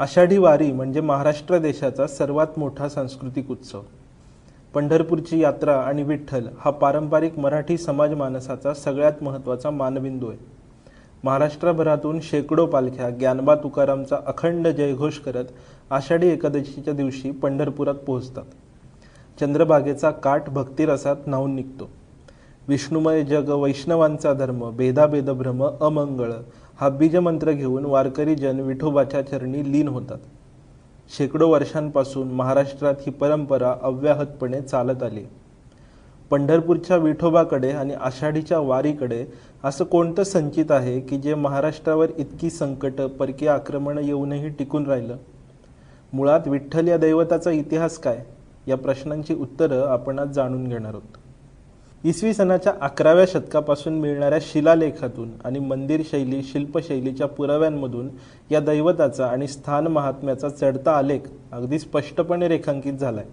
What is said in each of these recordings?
आषाढी वारी म्हणजे महाराष्ट्र देशाचा सर्वात मोठा सांस्कृतिक उत्सव. पंढरपूरची यात्रा आणि विठ्ठल हा पारंपरिक मराठी समाज मानसाचा सगळ्यात महत्त्वाचा मानबिंदू आहे. महाराष्ट्रभरातून शेकडो पालख्या ज्ञानबा तुकारामचा अखंड जयघोष करत आषाढी एकादशीच्या दिवशी पंढरपुरात पोहोचतात. चंद्रभागेचा काठ भक्तिरसात न्हावून निघतो. विष्णुमय जग वैष्णवांचा धर्म भेदाभेद भ्रम अमंगळ हा बीजमंत्र घेऊन वारकरी जन विठोबाच्या चरणी लीन होतात. शेकडो वर्षांपासून महाराष्ट्रात ही परंपरा अव्याहतपणे चालत आली. पंढरपूरच्या विठोबाकडे आणि आषाढीच्या वारीकडे असं कोणतं संचित आहे की जे महाराष्ट्रावर इतकी संकटं परकीय आक्रमणं येऊनही टिकून राहिलं? मुळात विठ्ठल या दैवताचा इतिहास काय? या प्रश्नांची उत्तरं आपण आज जाणून घेणार आहोत. इसवी सनाच्या अकराव्या शतकापासून मिळणाऱ्या शिलालेखातून आणि मंदिर शैली शिल्पशैलीच्या पुराव्यांमधून या दैवताचा आणि स्थान महात्म्याचा चढता आलेख अगदी स्पष्टपणे रेखांकित झालाय.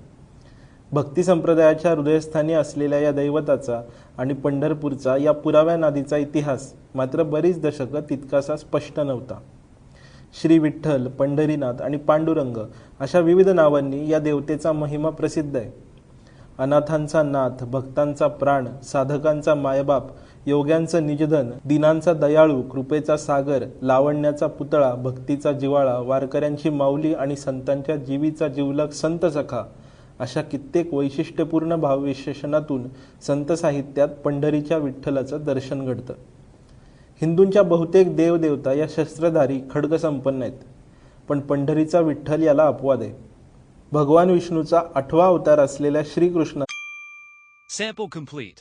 भक्ती संप्रदायाच्या हृदयस्थानी असलेल्या या दैवताचा आणि पंढरपूरचा या पुराव्यानादीचा इतिहास मात्र बरीच दशकं तितकासा स्पष्ट नव्हता. श्री विठ्ठल पंढरीनाथ आणि पांडुरंग अशा विविध नावांनी या देवतेचा महिमा प्रसिद्ध आहे. अनाथांचा नाथ भक्तांचा प्राण साधकांचा मायबाप योग्यांचं निजधन दिनांचा दयाळू कृपेचा सागर लावण्याचा पुतळा भक्तीचा जिवाळा वारकऱ्यांची माऊली आणि संतांच्या जीवीचा जिवलग संत सखा अशा कित्येक वैशिष्ट्यपूर्ण भावविशेषणातून संत साहित्यात पंढरीच्या विठ्ठलाचं दर्शन घडतं. हिंदूंच्या बहुतेक देवदेवता या शस्त्रधारी खड्गसंपन्न आहेत. पण पंढरीचा विठ्ठल याला अपवाद आहे. भगवान विष्णूचा आठवा अवतार असलेल्या Shrikrishna sample complete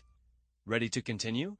ready to continue